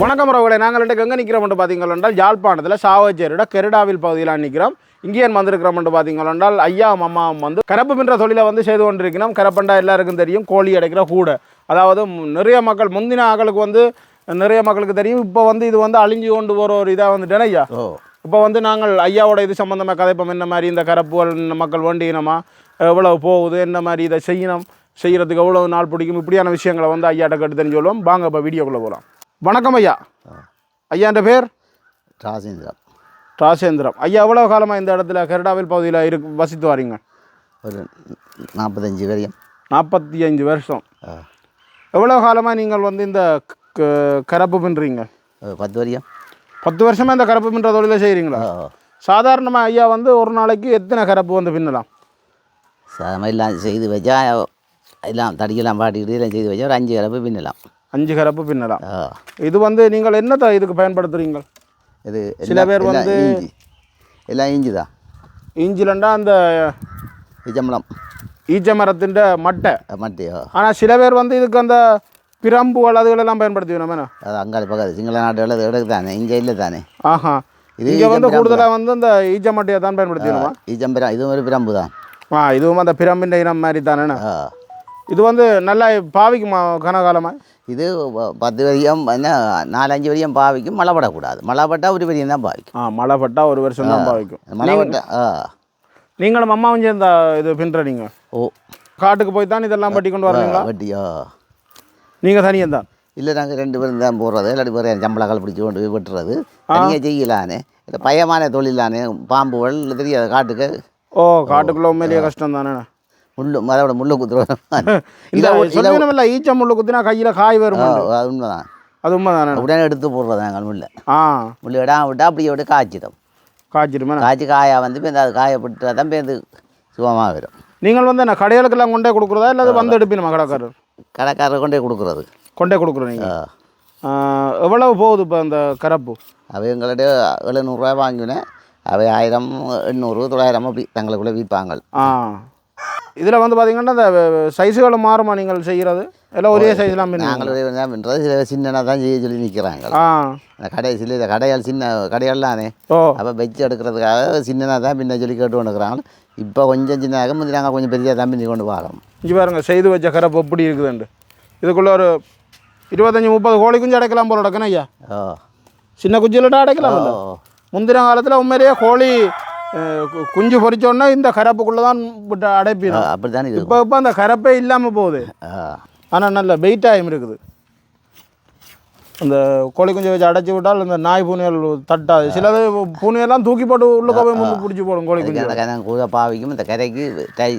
வணக்கம் உறவுகளை நாங்கள் எங்கே நிற்கிறோம் என்று பார்த்தீங்கள் என்றால் யாழ்ப்பாணத்தில் சாவச்சேரியோட கெரடாவில் பகுதியில் நிற்கிறோம். இங்கே ஏன் வந்திருக்கிறோம் என்று பார்த்தீங்கள் என்றால் ஐயா அம்மாவும் வந்து கரப்பு பின்ற தொழிலை வந்து செய்து கொண்டிருக்கிறோம். கரப்பண்டா எல்லாருக்கும் தெரியும் கோழி அடைக்கிற கூட. அதாவது நிறைய மக்கள் முந்தின ஆக்களுக்கு வந்து நிறைய மக்களுக்கு தெரியும். இப்போ வந்து இது வந்து அழிஞ்சு கொண்டு போகிற ஒரு இதாக வந்துட்டேன் ஐயா. இப்போ வந்து நாங்கள் ஐயாவோட இது சம்மந்தமாக கதைப்போம். என்ன மாதிரி இந்த கரப்புகள் இந்த மக்கள் வேண்டினமா? எவ்வளவு போகுது? என்ன மாதிரி இதை செய்யணும்? செய்கிறதுக்கு எவ்வளவு நாள் பிடிக்கும்? இப்படியான விஷயங்களை வந்து ஐயாட்ட கேட்டு தெரிஞ்சு சொல்லுவோம் வாங்க இப்போ வீடியோக்குள்ளே போகலாம் வணக்கம் ஐயா. ஐயான்ற பேர்? ராஜேந்திரம் ராசேந்திரம் ஐயா எவ்வளோ காலமாக இந்த இடத்துல கெரடாவில் பகுதியில் இருக்கு வசித்து வாரீங்க? ஒரு நாற்பத்தஞ்சு வரையும். நாற்பத்தி அஞ்சு வருஷம். எவ்வளோ காலமாக நீங்கள் வந்து இந்த கரப்பு பின்னுறீங்க? பத்து வரையும். பத்து வருஷமாக இந்த கரப்பு பின்ற தொழிலை செய்கிறீங்களா சாதாரணமாக ஐயா வந்து ஒரு நாளைக்கு எத்தனை கரப்பு வந்து பின்னலாம்? சாதமாக எல்லாம் செய்து வச்சா எல்லாம் தடியெல்லாம் பாட்டிக்கிட்டு எல்லாம் செய்து வச்சா ஒரு அஞ்சு கிளப்பு பின்னலாம். அஞ்சு கரப்பு பின்னலாம் இது வந்து நீங்கள் என்னத்தை இதுக்கு பயன்படுத்துறீங்க? இது சில பேர் வந்து- எல்லாம் இஞ்சி தான். இஞ்சிலண்டா அந்த இஜம்பளம் ஈச்ச மரத்தின் மட்டை மட்டியோ ஆனால் சில பேர் வந்து இதுக்கு அந்த பிரம்புகள் அதுகளெல்லாம் பயன்படுத்தி வேணும் அது அங்காளி பக்கத்து சிங்கள நாடுகள் அது எடுக்கு தானே இங்கே இல்லை தானே. ஆஹா. இது இங்கே வந்து கூடுதலாக வந்து இந்த ஈச்ச மட்டையை தான் பயன்படுத்தி வேணுமா இஜம்பிரம் இதுவும் ஒரு பிரம்பு தான். ஆ இதுவும் அந்த பிரம்பின் இனம் மாதிரி தானே இது வந்து நல்லா பாவிக்குமா கனகாலமாக இது பத்து வரையும் என்ன நாலஞ்சு வரையும் பாவிக்கும் மழை படக்கூடாது மழை பட்டால் ஒரு வரையும் தான் பாவிக்கும் ஆ மழை பட்டா ஒரு வருஷம் தான் பாவிக்கும் மழை பட்டா ஆ நீங்களும் அம்மாவும் சேர்ந்த இது பின்ற நீங்கள் ஓ காட்டுக்கு போய் தான் இதெல்லாம் பட்டி கொண்டு வரீங்களா வட்டியோ நீங்கள் தனியாக தான் இல்லை நாங்கள் ரெண்டு பேரும் தான் போடுறது இல்லாட்டி பேர் சம்பளங்கள் பிடிச்சி கொண்டு போய் வெட்டுறது தனியாக செய்யலானே இல்லை பயமான தொழிலானே பாம்புகள் தெரியாத காட்டுக்கு ஓ காட்டுக்குள்ள உண்மையிலேயே கஷ்டம் தானே முள்ளு அதோட முள்ளு சொல்லுவேன் ஈச்ச முள்ளு குத்தினா கையில் காய் வரும் அது உண்மைதான். அது உண்மை தானே உடனே எடுத்து போடுறது நாங்கள் முள்ளை. ஆ. முள்ளு விடாம விட்டா அப்படியே விட்டு காய்ச்சிடும். காய்ச்சிடுமே? காய்ச்சி காயா வந்து பேருந்து அது காயப்பட்டு தான் பேருந்து சுகமாக வரும். நீங்கள் வந்து என்ன கடைகளுக்கெல்லாம் கொண்டே கொடுக்குறதா? இல்லை அது வந்து எடுப்பினுமா கடைக்காரர்? கடைக்காரர் கொண்டே கொடுக்குறது. கொண்டே கொடுக்குறோம் நீங்கள் ஆ. எவ்வளவு போகுது இப்போ அந்த கரப்பு? அவை எங்கள்கிட்ட எழுநூறுரூவா வாங்கினேன். அவை ஆயிரம் எண்ணூறு தொள்ளாயிரம் அப்படி தங்களுக்குள்ளே விற்பாங்க. ஆ. இதில் வந்து பார்த்தீங்கன்னா இந்த சைஸுகளும் மாறுமா நீங்கள் செய்கிறது? எல்லாம் ஒரே சைஸ்லாம் நாங்கள் என்ன பண்ணுறது சில சின்னதாக தான் செய்ய சொல்லி நிற்கிறாங்க. அந்த கடை சில இந்த கடையால் சின்ன கடையாள்லானே ஓ. அப்போ வச்சு எடுக்கிறதுக்காக சின்னதாக தான் பின்ன சொல்லி கேட்டு கொண்டுக்கிறாங்க இப்போ கொஞ்சம் சின்னதாக முந்தி நாங்கள் கொஞ்சம் பெரியாக தான் பின்னி கொண்டு வரோம் இங்கே பாருங்க செய்து வச்ச கரப்பு எப்படி இருக்குதுண்டு இதுக்குள்ள ஒரு இருபத்தஞ்சி முப்பது கோழி குஞ்சு அடைக்கலாம் போல அடக்கணும் ஐயா. ஓ. சின்ன குஞ்சுலட்டா அடைக்கலாம் முந்தின காலத்தில் உண்மையிலேயே கோழி குஞ்சு பொறிச்சோன்னா இந்த கரப்புக்குள்ளே தான் அடைப்பிடும். அப்படி தானே இப்போ இப்போ அந்த கரப்பே இல்லாமல் போகுது. ஆனால் நல்ல வெயிட் டைம் இருக்குது. அந்த கோழி குஞ்சை வச்சு அடைச்சி விட்டால் இந்த நாய் பூனைகள் தட்டாது சிலது பூனையெல்லாம் தூக்கி போட்டு உள்ளுக்க போய் முந்து பிடிச்சி போடும் கோழி குஞ்சு கூட பாவிக்கும். இந்த கரைக்கு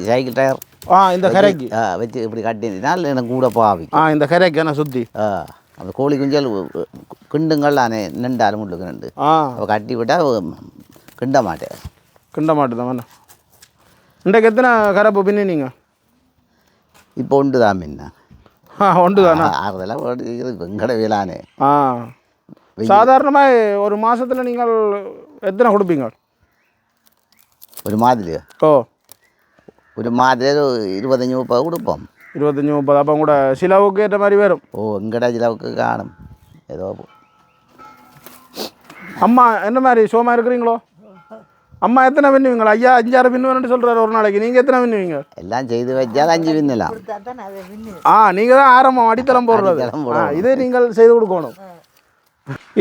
சைக்கிள் டயர் ஆ இந்த கரைக்கு. ஆ, வச்சு இப்படி கட்டினால் எனக்கு கூட பாவிக்கும். ஆ இந்த கரைக்கு என்ன சுற்றி ஆ அந்த கோழி குஞ்சல் கிண்டுங்கள் நானே நின்றாலும் உள்ளுக்கு நின்று ஆ. அப்போ கட்டி விட்டால் கிண்ட மாட்டேன். கிண்ட மாட்டுதான் வேணா இன்றைக்கு எத்தனை கரப்பு பின்னினீங்க இப்போ உண்டு தான் முன்ன ஆ ஒன்று தானே ஆறுதெல்லாம் வெங்கட வேளானே. ஆ. சாதாரணமாக ஒரு மாதத்தில் நீங்கள் எத்தனை கொடுப்பீங்க? ஒரு மாதிரி. ஓ. ஒரு மாதிரி இருபத்தஞ்சி முப்பது கொடுப்போம். இருபத்தஞ்சி முப்பது அப்போ கூட சிலவுக்கு ஏற்ற மாதிரி வரும். ஓ எங்கடா சிலவுக்கு காணும்? ஏதோ அம்மா என்ன மாதிரி சோமா இருக்கிறீங்களோ? அம்மா எத்தனை பின்னுவீங்களா ஐயா அஞ்சாறு பின்னுவேன்னு சொல்கிறாரு ஒரு நாளைக்கு. நீங்கள் எத்தனை பின்னுவீங்க எல்லாம் செய்து வச்சால் அஞ்சு பின்னலாம் ஆ நீங்கள் தான் ஆரம்பம் அடித்தளம் போடுறது. ஆ இதே நீங்கள் செய்து கொடுக்கணும்.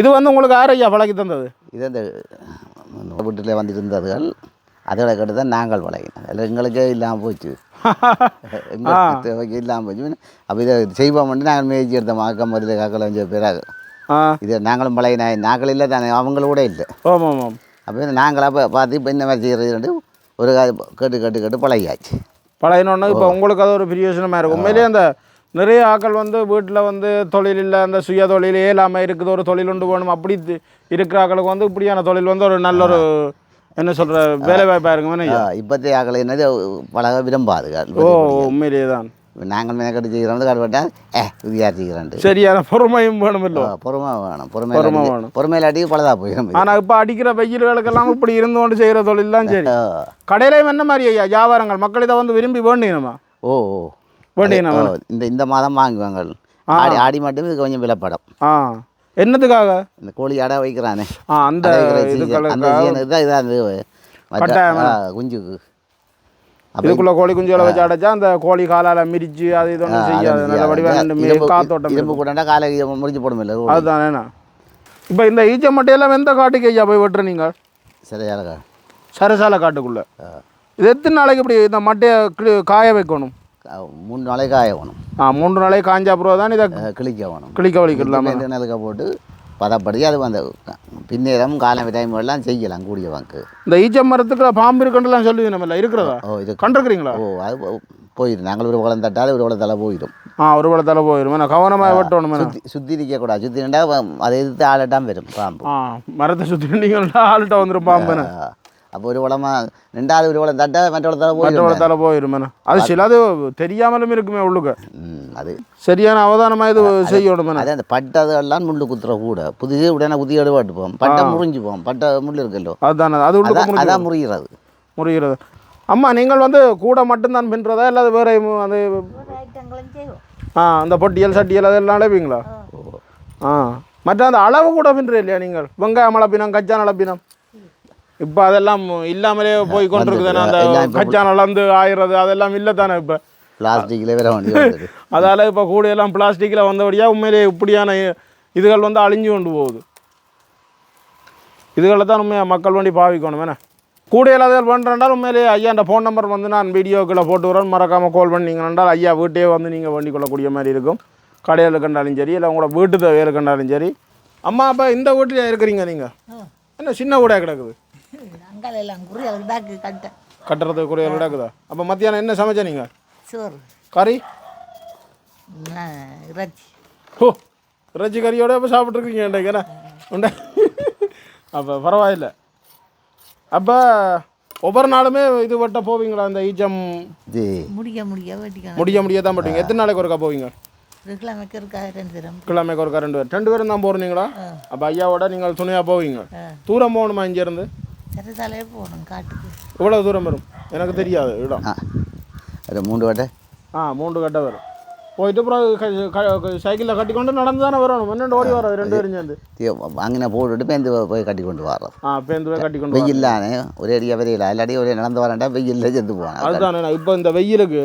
இது வந்து உங்களுக்கு யார் ஐயா பழக்கி தந்தது? இது அந்த வீட்டில் வந்து இருந்ததுகள் அதோட கேட்டு தான் நாங்கள் பழகினோம் அதில் எங்களுக்கே இல்லாமல் போச்சு. எங்களுக்கு இல்லாமல் போச்சு. அப்போ இதை செய்வோம் நாங்கள் மேய்ச்சி எடுத்தோம். அக்கம் மதில் காக்கல அஞ்சு பேராக இது நாங்களும் பழகின நாங்கள் இல்லை தானே அவங்களோட இல்லை. ஆமாம் ஆமாம். அப்போ நாங்களாக இப்போ பார்த்து இப்போ இந்த மாதிரி செய்கிறது ஒரு கேட்டு கேட்டு கேட்டு பழகியாச்சு. பழையனோன்னா இப்போ உங்களுக்கு அது ஒரு பிரயோஜனமாக இருக்கும். உண்மையிலேயே அந்த நிறைய ஆட்கள் வந்து வீட்டில் வந்து தொழில் இல்லை அந்த சுய தொழில் இல்லாமல் இருக்குது ஒரு தொழில் உண்டு வேணும் அப்படி இருக்கிற ஆட்களுக்கு வந்து இப்படியான தொழில் வந்து ஒரு நல்ல ஒரு என்ன சொல்கிற வேலை வாய்ப்பாக இருக்கும் இப்போத்தைய ஆக்களை என்னது பழக விரும்பாதுகள் ஓ உண்மையிலேயே தான். நாங்கள் மெனக்கட்டு செய்கிறோம் கடுபட்டால் ஏ விதியார் செய்கிறோம் சரியான பொறுமையும் வேணும் இல்லை பொறுமை வேணும். பொறுமை பொறுமை வேணும். பொறுமையிலாட்டி பழதா போயிடும் இது. ஆனால் இப்போ அடிக்கிற வெயில்களுக்கெல்லாம் இப்படி இருந்து கொண்டு செய்கிற தொழில் தான் சரி. கடையிலையும் என்ன மாதிரி ஐயா? வியாபாரங்கள். மக்கள் இதை வந்து விரும்பி வேண்டினமா? ஓ ஓ. வேண்டினா ஓ, இந்த இந்த மாதம் வாங்குவாங்க ஆடி ஆடி மட்டும் இது கொஞ்சம் விலப்படம். ஆ. என்னத்துக்காக இந்த கோழி அடை வைக்கிறானே. அந்த அந்த season இதுதான் இதான் இது மற்ற- கட்டாயமா? ஆ, குஞ்சுக்கு. இதுக்குள்ள கோழி குஞ்சுகளை வச்சு அடைச்சா அந்த கோழி காலால மிரிச்சு அது இது ஒன்றும் செய்யாது நல்ல வடிவாக காத்தோட்டம் இரும்பு கூட்டா காலை முறிஞ்சு போடும் இல்லை அதுதானேண்ணா இப்போ இந்த ஈச்ச மட்டையெல்லாம் எந்த காட்டுக்கு ஐயா போய் வெட்டுற நீங்கள் சரியாக சரசால காட்டுக்குள்ள இது எத்தனை நாளைக்கு இப்படி இந்த மட்டையை காய வைக்கணும் மூணு நாளைக்கு காய வேணும் ஆ மூன்று நாளைக்கு காஞ்சா அப்புறம் தான் இதை கிளிக்க வேணும் கிளிக்க வலிக்கலாமா போட்டு பதப்படி அது அந்த பின்னேரம் காலம் டைம் எல்லாம் செய்யலாம் கூடிய வாக்கு இந்த ஈச்ச மரத்துக்கு பாம்பு இருக்குன்றலாம் சொல்லி நம்ம இல்லை இருக்கிறதா? ஓ இது கண்டிருக்கிறீங்களா? ஓ அது போயிடும் நாங்கள் ஒரு குளம் தட்டாலும் ஒரு குளம் தலை போயிடும். ஆ ஒரு வேளை தலை போயிடும் நான் கவனமாக வெட்டணும். சுற்றி சுற்றி இருக்கக்கூடாது சுற்றி நின்றா அதை எதிர்த்து ஆளட்டாம் வரும் பாம்பு. ஆ மரத்தை சுற்றி நீங்கள்டா ஆள்கிட்ட வந்துடும் பாம்புன்னு அப்போ ஒரு குளமா ரெண்டாவது ஒரு குளம் தட்டா மற்ற குளத்தால மற்ற போயிடும் வேளை தலை போயிடும் வேணா. அது சிலது தெரியாமலும் இருக்குமே உள்ளுக்கு அது சரியான அவதானமாக இது செய்யணும். அது அந்த பட்டதெல்லாம் முள்ளு குத்துற கூட. புதுசு உடனே குத்தி எடுப்பாட்டுப்போம் பட்டை முறிஞ்சுப்போம் பட்டை முள் இருக்கல்லோ. அதுதானே அது உள்ளுக்கு அதான் முறிகிறது. முறிகிறது. அம்மா நீங்கள் வந்து கூட மட்டும்தான் பின்றதா இல்லாத வேற அது ஆ அந்த பொட்டியல் சட்டியல் அதெல்லாம் அழைப்பீங்களா ஆ. மற்ற அந்த அளவு கூட பின்ற இல்லையா நீங்கள்? வெங்காயம் அளப்பினம் கச்சான் அளப்பினம் இப்போ அதெல்லாம் இல்லாமலே போய் கொண்டிருக்குதுன்னா அந்த எல்லாம் கச்சான் அளந்து ஆயிடுறது அதெல்லாம் இல்லை தானே இப்போ? பிளாஸ்டிக்கில் வேற வண்டி வந்தது. அதால் இப்போ கூடையெல்லாம் பிளாஸ்டிக்கில் வந்தபடியாக உண்மையிலே இப்படியான இதுகள் வந்து அழிஞ்சு கொண்டு போகுது. இதுகளை தான் உண்மையாக மக்கள் வண்டி பாவிக்கணும் என்ன? கூடையில் அதில் பண்ணுறேன்டால் உண்மையிலேயே ஐயா அந்த ஃபோன் நம்பர் வந்து நான் வீடியோக்குள்ளே போட்டு வரேன் மறக்காமல் கால் பண்ணீங்கன்றால் ஐயா வீட்டையே வந்து நீங்கள் வண்டி கொள்ளக்கூடிய மாதிரி இருக்கும். கடையில் கண்டாலும் சரி இல்லை உங்களோட வீட்டு தேவையில் கண்டாலும் சரி. அம்மா அப்போ இந்த வீட்டில் இருக்கிறீங்க நீங்கள் என்ன சின்ன வீடாக கிடக்குது? அங்கால எல்லாம் கட்டுறது குறைய அப்போ மத்தியானம் என்ன சமைச்ச நீங்கள் சோறு. கறி? இறைச்சி. ஓ இறைச்சி கறியோட இப்போ சாப்பிட்ருக்கீங்க என்ன? உண்டா. அப்போ பரவாயில்ல. அப்போ ஒவ்வொரு நாளுமே இது வட்ட போவீங்களா அந்த முடிக்க முடிய வெட்டிக்கணும் முடிய முடிய தான் பட்டுவீங்க எத்தனை நாளைக்கு ஒருக்கா போவீங்க? கிழமைக்கு இருக்கா ரெண்டு கிழமைக்கு ஒருக்கா ரெண்டு பேர் ரெண்டு பேரும் தான் போகிறீங்களா அப்போ ஐயாவோட நீங்கள் துணையாக போவீங்க. தூரம் போகணுமா இங்கேருந்து? சரசாலே போகணும் காட்டுக்கு இவ்வளோ தூரம் வரும் எனக்கு தெரியாது இடம் ஆ அது மூன்று வட்டை ஆ மூன்று கட்டை வரும் போயிட்டு அப்புறம் சைக்கிளில் கட்டிக்கொண்டு நடந்து தானே வரணும் என்னென்னு ஓடி வர்றது ரெண்டு பேரும் சேர்ந்து அங்கே போட்டுட்டு பேந்து போய் கட்டி கொண்டு வர்றது ஆ பேருந்து போய் கட்டிக்கொண்டு வர்றது. வெயில்லானே ஒரே அடியாக வரையில இல்லாட்டி ஒரே நடந்து வரேன்டா வெயில்ல செத்து போனேன் அதுதானே இப்போ இந்த வெயிலுக்கு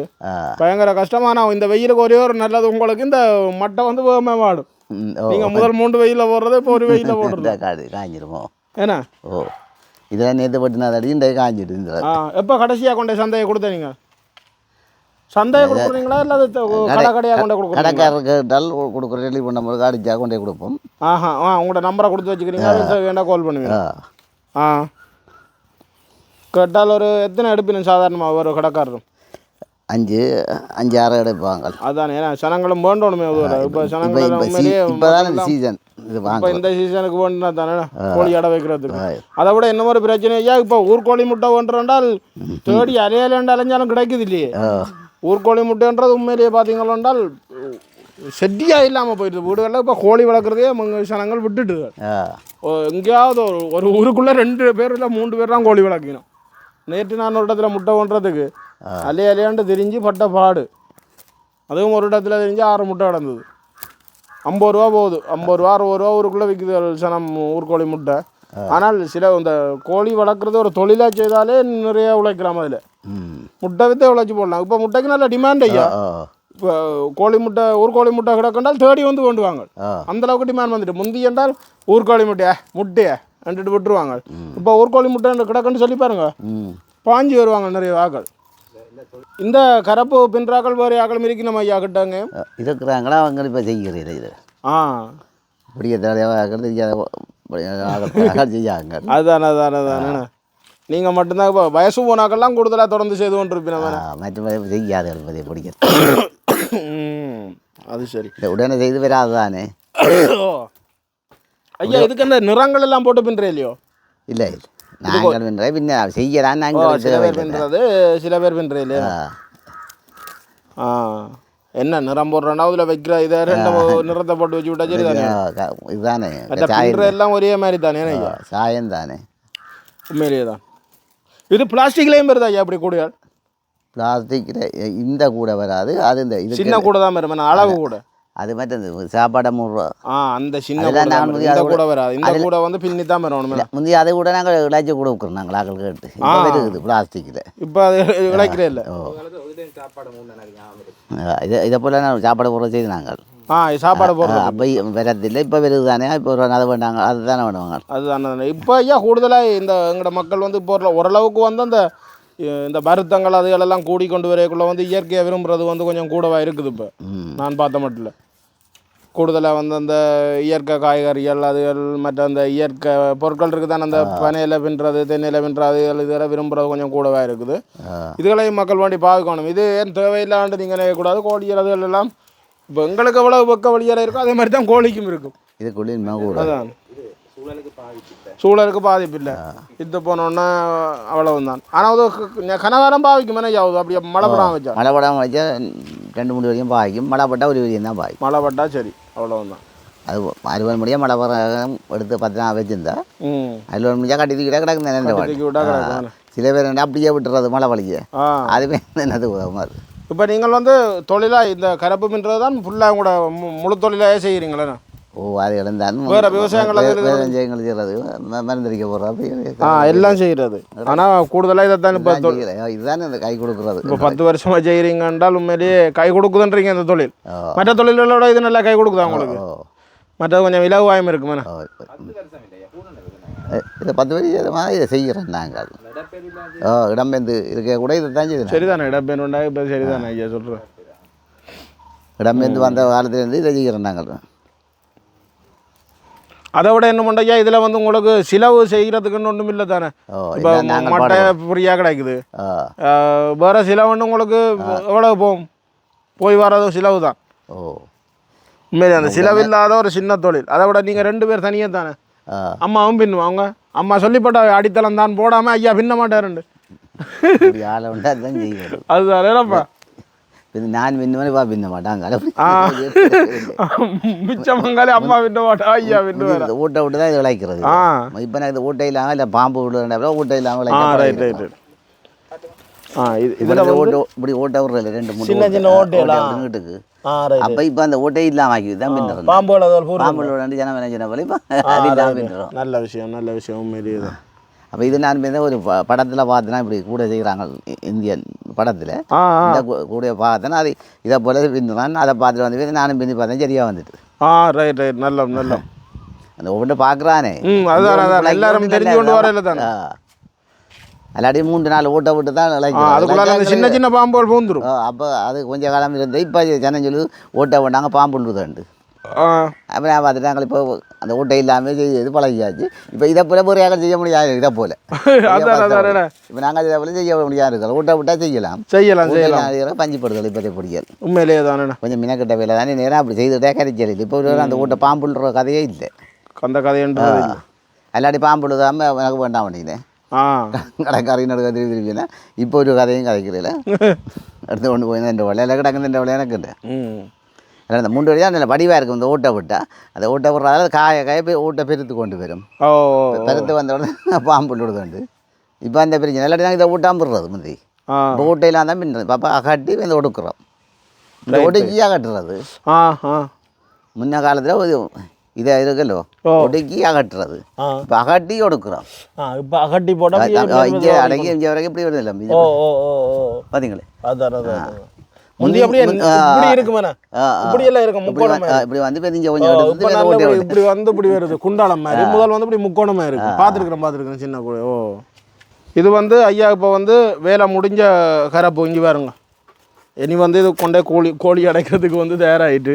பயங்கர கஷ்டமான இந்த வெயிலுக்கு ஒரே ஒரு நல்லது உங்களுக்கு இந்த மட்டை வந்து வேகமாக வாடும் ம், ஓ நீங்க முதல் மூன்று வெயில போடுறது இப்போ ஒரு வெயில போடுறது காடு காஞ்சிருமோ ஏன்னா ஓ இதெல்லாம் நேற்று பட்டினா அடி இன்றைக்கு காஞ்சிட்டு இந்த ஆ எப்போ கடைசியாக கொண்டு சந்தையை கொடுத்தீங்க சந்தையை கொடுக்குறீங்களா இல்லை அது கடை கடையாக கொண்டு கொடுக்குறீங்க கடைக்காரருக்கு டல் கொடுக்குற டெலிவரி பண்ணும்போது அடிச்சா கொண்டே கொடுப்போம் ஆஹா ஆ உங்களோட நம்பரை கொடுத்து வச்சுக்கிறீங்க வேண்டாம் கால் பண்ணுவீங்க ஆ கேட்டால் ஒரு எத்தனை எடுப்பினும் சாதாரணமாக ஒரு கடைக்காரரும் அஞ்சு அஞ்சு ஆறு எடுப்பாங்க அதானே ஏன்னா சனங்களும் வேண்டணுமே இப்போ இப்போ சனங்கள் இப்போ உண்மையிலேயே இப்போ தான் சீசன் இது வாங்க. இந்த சீசனுக்கு வேணுனா தானே கோழி அடை வைக்கிறதுக்கு. அதை விட என்ன ஒரு பிரச்சனை? ஐயா இப்போ ஊர்கோழி முட்டை ஒன்றால் தேடி அலையலேண்டு அலைஞ்சாலும் கிடைக்குது இல்லையே ஊர்கோழி முட்டைன்றது உண்மையிலேயே பார்த்தீங்களென்றால் செட்டியா இல்லாமல் போயிடுது. வீடுகளில் இப்போ கோழி வளர்க்குறதே சனங்கள் விட்டுட்டு. எங்கேயாவது ஒரு ஒரு ஊருக்குள்ளே ரெண்டு பேர் இல்லை மூன்று பேர் தான் கோழி வளர்க்கணும். நேற்று நான் ஒரு இடத்துல முட்டை ஒன்றதுக்கு அலைய அலையாண்டு திரிஞ்சு பட்ட பாடு. அதுவும் ஒரு இடத்துல தெரிஞ்சு ஆறு முட்டை கிடந்தது. ஐம்பது ரூபா போகுது. ஐம்பது ரூபா அறுபது ரூபா ஊருக்குள்ளே விற்குது சனம் ஊர்கோழி முட்டை. ஆனால் சில இந்த கோழி வளர்க்குறது ஒரு தொழிலாக செய்தாலே நிறைய உழைக்கலாம் அதில். முட்டை வித்தே உழைச்சி போடலாம். இப்போ முட்டைக்கு நல்ல டிமாண்ட் ஐயா. இப்போ கோழி முட்டை ஊர்கோழி முட்டை கிடக்கண்டால் தேடி வந்து கொண்டு வாங்க ஆ. அந்த அளவுக்கு டிமாண்ட் வந்துட்டு. முந்தி என்றால் ஊர்கோழி முட்டையா முட்டையா? அண்டுட்டு விட்டுருவாங்க. இப்போ ஊர்கோழி முட்டை கிடக்குன்னு சொல்லி பாருங்க. பாஞ்சு வருவாங்க நிறைய ஆக்கள் இந்த கரப்பு பின்றாக்கள் வேறு ஆக்கள் மிரிக்கு நம்ம ஐயா கிட்டாங்க. இருக்கிறாங்களா? அவங்க இப்போ செய்கிறீர்கள் இது. ஆ. இப்படியே தேவையாக தெரியாத செய்யாங்க. அதுதானே அதுதானே அதுதானே. நீங்கள் மட்டும்தான் இப்போ வயசு போனாக்கெல்லாம் கூடுதலாக தொடர்ந்து செய்து கொண்டு இருப்பீங்க மற்ற செய்யாது என்பதை பிடிக்கிறது அது சரி. உடனே செய்து வராது தானே ஐயா இதுக்கு அந்த நிறங்கள் எல்லாம் போட்டு பின்றே இல்லையோ? இல்லை இல்லை. நாங்கள் வென்ற பின்ன செய்யலாம் நாங்கள் சில பேர். பின்றது சில பேர் பின்றே இல்லையா ஆ. ஆ. என்ன நிறம் போடுறோன்னா அதில் வைக்கிற இதை ரெண்டு நிறத்தை போட்டு வச்சு விட்டா சரி தானே இதுதானே அந்த சாயம் பின்ற எல்லாம் ஒரே மாதிரி தானே ஐயா? சாயம் தானே. உண்மையிலேயே தான். இது பிளாஸ்டிக்லேயும் வருதா ஐயா அப்படி கூடையால் பிளாஸ்டிக்கில் இந்த கூட வராது அது இந்த இது சின்ன கூட தான் வரும்? அளவு கூட. அது மற்றது சாப்பாடை மூறுரூவா ஆ அந்த சின்ன அதெல்லாம் கூட நான் தான் முந்தி வரும். இந்த அதை கூட வராது. இந்த கூட வந்து பின்னி தான் வரணும் இல்லை முந்தைய அதை கூட நாங்கள் இளைச்சி கூட விற்கிறோம் நாங்கள் ஆக்கள் கேட்டு. இப்போ இருக்குது பிளாஸ்டிக்கில். இப்போ அது விளைக்கிறே இல்லை. இதை இதை போல் நான் சாப்பாடு போடுற செய்து நாங்கள். ஆ சாப்பாடு போடுறது. அப்போ வரதில்லை இப்போ வருது தானே இப்போ ஒரு அதை வேண்டாங்க அதுதானே வேணுவாங்க. அதுதான் இப்போ ஐயா கூடுதலாக இந்த எங்களோட மக்கள் வந்து இப்போ ஒரு- ஓரளவுக்கு வந்து அந்த இந்த வருத்தங்கள் அதுகளெல்லாம் கூடி கொண்டு வரைக்குள்ள வந்து இயற்கையை விரும்புறது வந்து கொஞ்சம் கூடவா இருக்குது இப்போ. நான் பார்த்த மட்டும் இல்லை கூடுதலாக வந்து அந்த இயற்கை காய்கறிகள் அதுகள் மற்ற அந்த இயற்கை பொருட்கள் இருக்குது தானே அந்த பனையில் பின்னுறது தென்னையில் பின்னுறது இதெல்லாம் விரும்புறது கொஞ்சம் கூடவா இருக்குது. இதுகளையும் மக்கள் வேண்டி பாவிக்கணும். இது ஏன் தேவையில்லாண்டு நீங்கள் நினைக்கக்கூடாது கோழி அதுகள் எல்லாம் இப்போ எங்களுக்கு எவ்வளவு பக்க வழியாக இருக்கோ அதே மாதிரி தான் கோழிக்கும் இருக்கும். இது கூட அதான். சூழலுக்கு பாதிப்பு. இல்லை. இது போனோன்னா அவ்வளவுதான். ஆனால் அது க- கனகாலம் பாவிக்கும் என்ன ஆகுது அப்படியே மழை படம் வச்சா. மழை படாமல் வச்சா ரெண்டு மூணு வரைக்கும் பாய்க்கும் மழை பட்டால் ஒரு வரையும் தான் பாய்க்கும் மழை பட்டா சரி அவ்வளவுதான். அது அறுபது முடியாக மழை வர எடுத்து பத்து நாள் வச்சுருந்தா அறுபது முடியாக கட்டி தூக்கிட்டா கிடக்கு. சில பேர் என்ன அப்படியே விட்டுறது மழை வலிக்க அதுவே என்னது உதவும் அது? இப்போ நீங்கள் வந்து தொழிலாக இந்த கரப்பு மின்றது தான் ஃபுல்லாக கூட முழு தொழிலாக செய்கிறீங்களே ஓ அது இழந்தாலும் வேற விவசாயங்கள் செய்கிறது மருந்தடிக்க போகிறது ஆ எல்லாம் செய்கிறது ஆனால் கூடுதலாக இதை தான் இப்போ இதுதானே இந்த கை கொடுக்குறது. இப்போ பத்து வருஷமாக செய்கிறீங்க என்றால் உண்மையிலேயே கை கொடுக்குதுன்றீங்க இந்த தொழில். மற்ற தொழில்களோட இது நல்லா கை கொடுக்குதா உங்களுக்கு? மற்றது கொஞ்சம் இலகுவாயம் இருக்குமே இதை பத்து வருஷமாக இதை செய்கிறோம் நாங்கள். ஓ இடம்பெயர்ந்து இருக்க கூட இதை தான் செய்யணும் சரிதானே இடப்பெயர் உண்டாக இப்போ சரிதானே ஐயா சொல்கிறேன் இடம்பெயர்ந்து வந்த காலத்துலேருந்து இதை செய்கிறோம் நாங்கள். அதை விட என்ன பண்ணுறீங்க இதில் வந்து உங்களுக்கு செலவு செய்கிறதுக்குன்னு ஒன்றும் இல்லை தானே? இப்போ மட்டை ஃப்ரீயாக கிடைக்குது. வேற செலவுன்னு உங்களுக்கு எவ்வளவு போகும்? போய் வர்றதும் செலவு தான். ஓ. உண்மையிலே அந்த செலவு இல்லாத ஒரு சின்ன தொழில். அதை விட நீங்கள் ரெண்டு பேர் தனியாக தானே? அம்மாவும் பின்னுவோம் அவங்க. அம்மா சொல்லிப்பட்ட அடித்தளம் தான் போடாமல் ஐயா பின்ன மாட்டாருண்டு. அதுதான் இது நான் பின்னுவேன் வா பின்ன மாட்டாங்க ஆ. மிச்சம் மங்காலே அம்மா பின்ன மாட்டா ஐயா பின்னு வேற இந்த ஊட்ட விட்டு தான் இது விளைக்கிறது ஆ இப்போ நான் இது ஊட்ட இல்லாமல் இல்லை பாம்பு விடுறேன் ஊட்ட இல்லாமல் இதில் ஓட்ட இப்படி ஓட்ட ரெண்டு மூணு சின்ன சின்ன ஓட்டைகளா? வீட்டுக்கு அப்போ இப்போ அந்த ஓட்டை இல்லாமல் ஆக்கி தான் பாம்போட ஜனம் போல இப்போ அது இல்லாமல். பின்னுறோம் நல்ல விஷயம் நல்ல விஷயம் உண்மையிலேயே தான் அப்போ இது நான் ஒரு படத்துல பார்த்தேன்னா இப்படி கூட செய்கிறாங்க இந்தியன் படத்துல. இந்த கூட பார்த்தேன்னா அது இதை போல பின்னுறான் அதை பார்த்துட்டு வந்து நானும் பின்னி பார்த்தேன் சரியா வந்துட்டு. ஆ ரைட் ரைட் நல்ல நல்ல அந்த ஒவ்வொன்று பார்க்குறானே. அதுதான் எல்லாரும் தெரிஞ்சு கொண்டு வரையில தானே. அல்லாடி மூன்று நாள் ஊட்ட விட்டு தான் சின்ன சின்ன பாம்புகள் பூந்துரும். அப்போ அது கொஞ்சம் காலம் இருந்து இப்போ ஜனம் சொல்லி ஊட்ட வேண்டாங்க பாம்பு விழுதுண்டு ஆ. அப்போ நான் பார்த்துட்டாங்க இப்போ அந்த ஊட்டை இல்லாமல் செய்து பழகியாச்சு. இப்போ இதை போல பொறியாக செய்ய முடியாது இதை போல. இப்போ நாங்கள் இதை போல செய்ய முடியாது இருக்கிறோம் ஊட்ட விட்டால் செய்யலாம். செய்யலாம் செய்யலாம். செய்யலாம் பஞ்சு படுதல் இப்போதை பொடியல். உண்மையிலேயே தானே கொஞ்சம் மினக்கிட்ட வேலை தானே நேராக அப்படி செய்துட்டே கரைச்சல். இப்போ ஒரு அந்த ஊட்ட பாம்புன்ற கதையே இல்லை. அந்த கதைன்றது இல்லை. அல்லாடி பாம்பு விழுதாம எனக்கு வேண்டாம் நடுக்க திருப்பி திருப்பினா இப்போ ஒரு கதையும் கதைக்கிறீல. எடுத்து கொண்டு போய் இந்த வலையில் கிடக்குது இந்த வலையை எனக்கு இல்லை ம். அதில் அந்த மூன்று வழியாக நல்ல வடிவாக இருக்கும் இந்த ஊட்ட விட்டா. அந்த ஊட்ட விடுறதால காய காய போய் ஊட்ட பெருத்து கொண்டு வரும். ஓ பெருத்து வந்த உடனே பாம்பு விடுதுண்டு இப்போ அந்த பிரச்சனை இல்லாட்டி நாங்கள் இதை ஊட்டாம்புடுறது முந்தி. இப்போ ஊட்டையெல்லாம் தான் பின்னுறது. பாப்பா அகட்டி இந்த ஒடுக்குறோம். இந்த ஒடுக்கி அகட்டுறது. முன்ன காலத்தில் இதை இருக்குல்லோ. ஓ. ஒடுக்கி அகட்டுறது. இப்போ அகட்டி ஒடுக்குறோம். இப்போ அகட்டி போட இங்கே அடங்கி இங்கே வரைக்கும் இப்படி வருது இல்லை பார்த்தீங்களே அதான். முந்தி அப்படியே இப்படி இருக்குமாண்ணா. இப்படி எல்லாம் இருக்கும் முக்கோணமா இப்படி வந்து கொஞ்சம் எடுத்து இப்படி- வந்து வருது குண்டாலம் மாதிரி. முதல் வந்து இப்படி முக்கோணமா இருக்கு பார்த்துருக்குறேன் பார்த்துருக்குறேன் சின்ன கூட ஓ. இது வந்து ஐயா இப்போ வந்து வேலை முடிஞ்ச கரப்பு இங்கே பாருங்க. இனி வந்து இது கொண்டே கோழி கோழி அடைக்கிறதுக்கு வந்து தயாராகிட்டு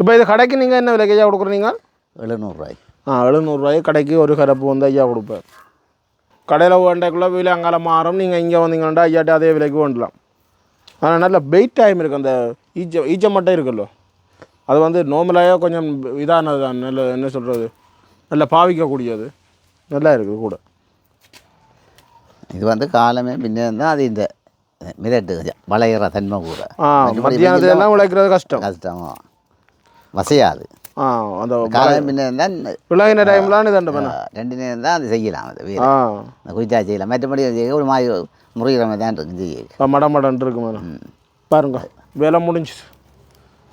இப்போ இது கடைக்கு நீங்கள் என்ன விலைக்கு ஐயா கொடுக்குறீங்க? எழுநூறுவாய். ஆ எழுநூறுவாய் கடைக்கு ஒரு கரப்பு வந்து ஐயா கொடுப்பார். கடையில் வேண்டக்குள்ளே விலை அங்கால மாறும். நீங்கள் இங்கே வந்தீங்கன்னா ஐயாட்ட அதே விலைக்கு வேண்டலாம். ஆனால் நல்ல வெயிட் டைம் இருக்குது அந்த ஈச்ச ஈச்ச மட்டை இருக்குல்லோ. அது வந்து நார்மலாக கொஞ்சம் இதானது தான் நல்ல என்ன சொல்கிறது நல்ல பாவிக்கக்கூடியது. நல்லா இருக்குது கூட. இது வந்து காலமே பின்னே தான் அது இந்த மிரட்டு வளையிற தன்மை கூட. ஆ எல்லாம் உழைக்கிறது கஷ்டம். கஷ்டமா வசையாது. அந்த காலம் பின்னே தான் விளையின டைம்லாம் இது ரெண்டு நேரம் தான் அது செய்யலாம் அது ஆ. குயிச்சா செய்யலாம். மற்றபடி செய்ய ஒரு மாதிரி முறிகிற மாதிரி தான் இருக்கு மடம் மடன்ட்டு இருக்கு மேடம். பாருங்க வேலை முடிஞ்சுது.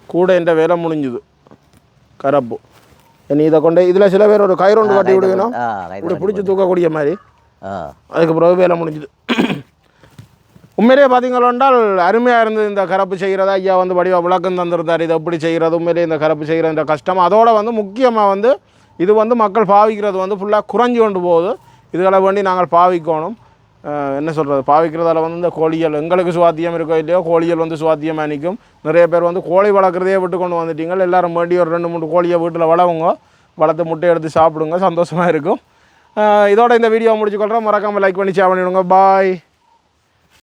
கூட என்ற வேலை முடிஞ்சுது. கரப்பு. நீ இதை கொண்டு இதில் சில பேர் ஒரு கயிறொண்டு கட்டி விடுவேணும் ஆ ரைட் இப்படி பிடிச்சி தூக்கக்கூடிய மாதிரி. அதுக்கு பிறகு வேலை முடிஞ்சுது. உண்மையிலேயே பார்த்தீங்களென்றால் அருமையாக இருந்தது இந்த கரப்பு செய்கிறதா ஐயா வந்து வடிவா விளக்கம் தந்திருந்தார். இதை எப்படி செய்கிறது? உண்மையிலேயே இந்த கரப்பு செய்கிற இந்த கஷ்டம். அதோடு வந்து முக்கியமாக வந்து இது வந்து மக்கள் பாவிக்கிறது வந்து ஃபுல்லாக குறைஞ்சி கொண்டு போகுது. இதுகளை வேண்டி நாங்கள் பாவிக்கணும். என்ன சொல்கிறது பாவிக்கிறதால வந்து இந்த கோழிகள் எங்களுக்கு சுவாத்தியம் இருக்கோ இல்லையோ கோழிகள் வந்து சுவாத்தியமாக நிற்கும் நிறைய பேர் வந்து கோழி வளர்க்குறதே விட்டு கொண்டு வந்துட்டீங்க. எல்லோரும் வேண்டி ஒரு ரெண்டு மூணு கோழியை வீட்டில் வளவுங்க. வளர்த்து முட்டை எடுத்து சாப்பிடுங்க. சந்தோஷமாக இருக்கும். இதோட இந்த வீடியோ முடிச்சுக்கொள்கிறேன் மறக்காமல் லைக் பண்ணி ஷேர் பண்ணிவிடுங்க பாய்